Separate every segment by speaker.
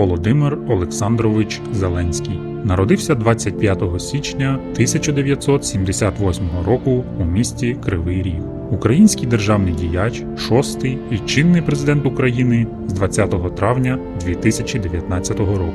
Speaker 1: Володимир Олександрович Зеленський народився 25 січня 1978 року у місті Кривий Ріг. Український державний діяч, шостий і чинний президент України з 20 травня 2019 року.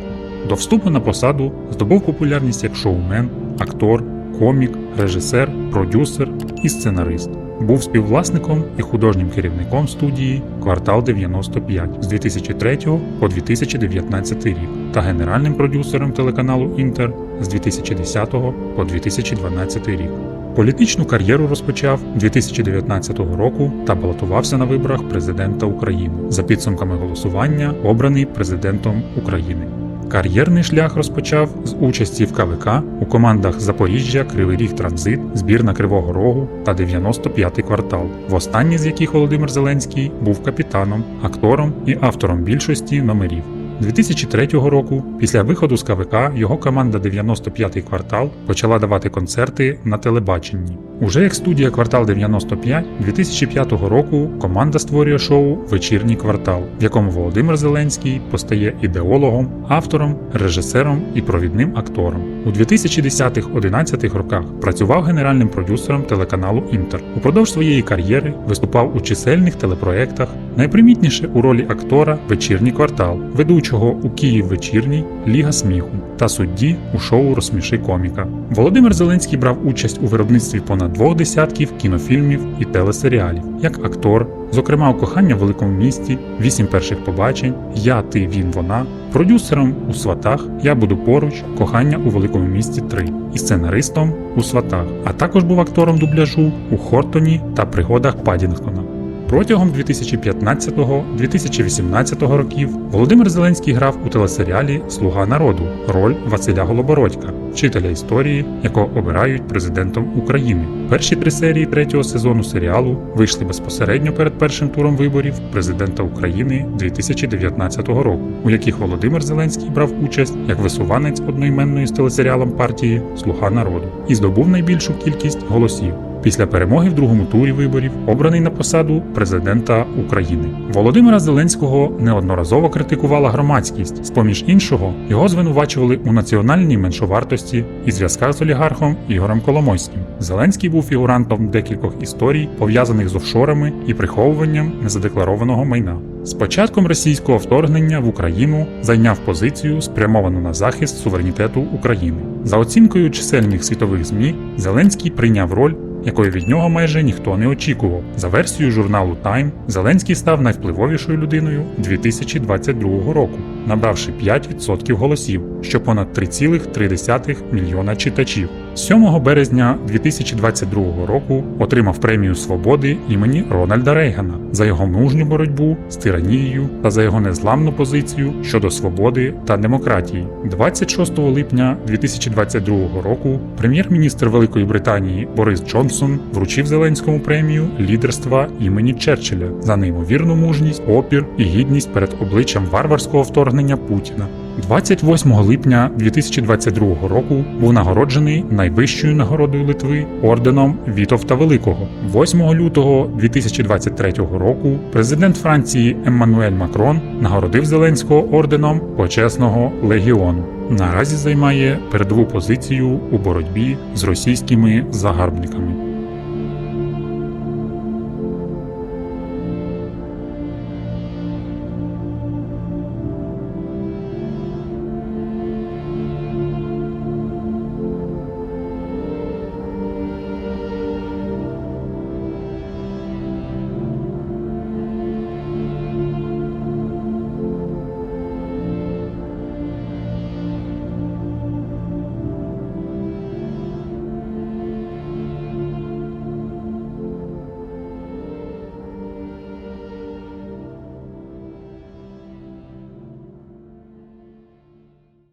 Speaker 1: До вступу на посаду здобув популярність як шоумен, актор, комік, режисер, продюсер і сценарист. Був співвласником і художнім керівником студії Квартал 95 з 2003 по 2019 рік та генеральним продюсером телеканалу Інтер з 2010 по 2012 рік. Політичну кар'єру розпочав 2019 року та балотувався на виборах президента України. За підсумками голосування обраний президентом України. Кар'єрний шлях розпочав з участі в КВК у командах Запоріжжя, Кривий Ріг Транзит, збірна Кривого Рогу та 95-й квартал, в останній з яких Володимир Зеленський був капітаном, актором і автором більшості номерів. 2003 року, після виходу з КВК, його команда 95-й квартал почала давати концерти на телебаченні. Уже як студія Квартал 95 2005 року команда створює шоу Вечірній квартал, в якому Володимир Зеленський постає ідеологом, автором, режисером і провідним актором. У 2010-11 роках працював генеральним продюсером телеканалу Інтер. Упродовж своєї кар'єри виступав у чисельних телепроєктах, найпримітніше у ролі актора Вечірній квартал, ведучого у Київ вечірній Ліга сміху та судді у шоу Розсміши коміка. Володимир Зеленський брав участь у виробництві понад двох десятків кінофільмів і телесеріалів, як актор, зокрема у кохання в великому місті, вісім перших побачень, Я, ти, він, вона, продюсером у сватах, Я буду поруч, кохання у великому місті 3 і сценаристом у сватах, а також був актором дубляжу у Хортоні та пригодах Падінгтона. Протягом 2015-2018 років Володимир Зеленський грав у телесеріалі Слуга народу роль Василя Голобородька, вчителя історії, якого обирають президентом України. Перші три серії третього сезону серіалу вийшли безпосередньо перед першим туром виборів президента України 2019 року, у яких Володимир Зеленський брав участь як висуванець одноіменної з телесеріалом партії Слуга народу і здобув найбільшу кількість голосів. Після перемоги в другому турі виборів обраний на посаду президента України. Володимира Зеленського неодноразово критикувала громадськість. З поміж іншого, його звинувачували у національній меншовартості і зв'язках з олігархом Ігорем Коломойським. Зеленський був фігурантом декількох історій, пов'язаних з офшорами і приховуванням незадекларованого майна. З початком російського вторгнення в Україну зайняв позицію, спрямовану на захист суверенітету України. За оцінкою чисельних світових ЗМІ, Зеленський прийняв роль якої від нього майже ніхто не очікував. За версією журналу Time, Зеленський став найвпливовішою людиною 2022 року, набравши 5% голосів, що понад 3,3 мільйона читачів. 7 березня 2022 року отримав премію свободи імені Рональда Рейгана за його мужню боротьбу з тиранією та за його незламну позицію щодо свободи та демократії. 26 липня 2022 року прем'єр-міністр Великої Британії Борис Джонсон вручив Зеленському премію лідерства імені Черчилля за неймовірну мужність, опір і гідність перед обличчям варварського вторгнення Путіна. 28 липня 2022 року був нагороджений найвищою нагородою Литви орденом Вітовта Великого. 8 лютого 2023 року президент Франції Еммануель Макрон нагородив Зеленського орденом почесного легіону. Наразі займає передову позицію у боротьбі з російськими загарбниками.